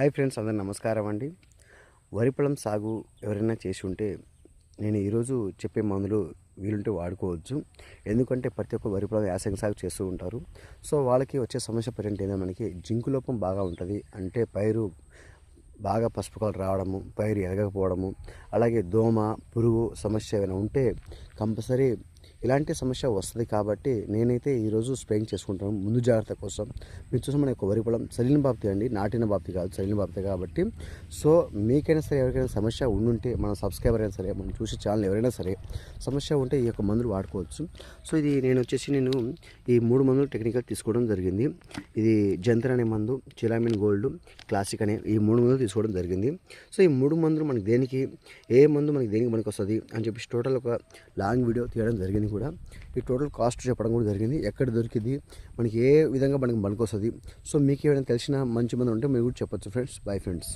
Hi friends అందరు నమస్కారం అండి. వరి పొలం సాగు ఎవరైనా చేసి ఉంటే నేను ఈరోజు చెప్పే మందులు వీలుంటే వాడుకోవచ్చు. ఎందుకంటే ప్రతి ఒక్క వరి పొలం యాసంగ సాగు చేస్తూ ఉంటారు. సో వాళ్ళకి వచ్చే సమస్య పేరెంట్ ఏదో మనకి జింకు లోపం బాగా ఉంటుంది. అంటే పైరు బాగా పసుపు కలర్ రావడము పైరు ఎరగకపోవడము అలాగే దోమ పురుగు సమస్య ఏమైనా ఉంటే కంపల్సరీ ఇలాంటి సమస్య వస్తుంది కాబట్టి నేనైతే ఈరోజు స్ప్రేయింగ్ చేసుకుంటాను. ముందు జాగ్రత్త కోసం మీరు చూసిన మన యొక్క వరి పొలం చలిన బాప్తి అండి. నాటిన బాప్తి కాదు చలిన బాప్తి కాబట్టి. సో మీకైనా సరే ఎవరికైనా సమస్య ఉండుంటే మన సబ్స్క్రైబర్ అయినా సరే మనం చూసే ఛానల్ ఎవరైనా సరే సమస్య ఉంటే ఈ యొక్క మందులు వాడుకోవచ్చు. సో ఇది నేను వచ్చేసి నేను ఈ మూడు మందులు టెక్నికల్ తీసుకోవడం జరిగింది. ఇది జంతర్ అనే మందు చిలామిన్ గోల్డ్ క్లాసిక్ అనే ఈ మూడు మందులు తీసుకోవడం జరిగింది. సో ఈ మూడు మందులు మనకి దేనికి ఏ మందు మనకి దేనికి మనకి వస్తుంది అని చెప్పేసి టోటల్ ఒక లాంగ్ వీడియో తీయడం జరిగింది. కూడా ఈ టోటల్ కాస్ట్ చెప్పడం కూడా జరిగింది. ఎక్కడ దొరికింది మనకి ఏ విధంగా మనకి మనకు వస్తుంది. సో మీకు ఏమైనా తెలిసిన మంచి మంది ఉంటే మీరు కూడా చెప్పొచ్చు ఫ్రెండ్స్ బై ఫ్రెండ్స్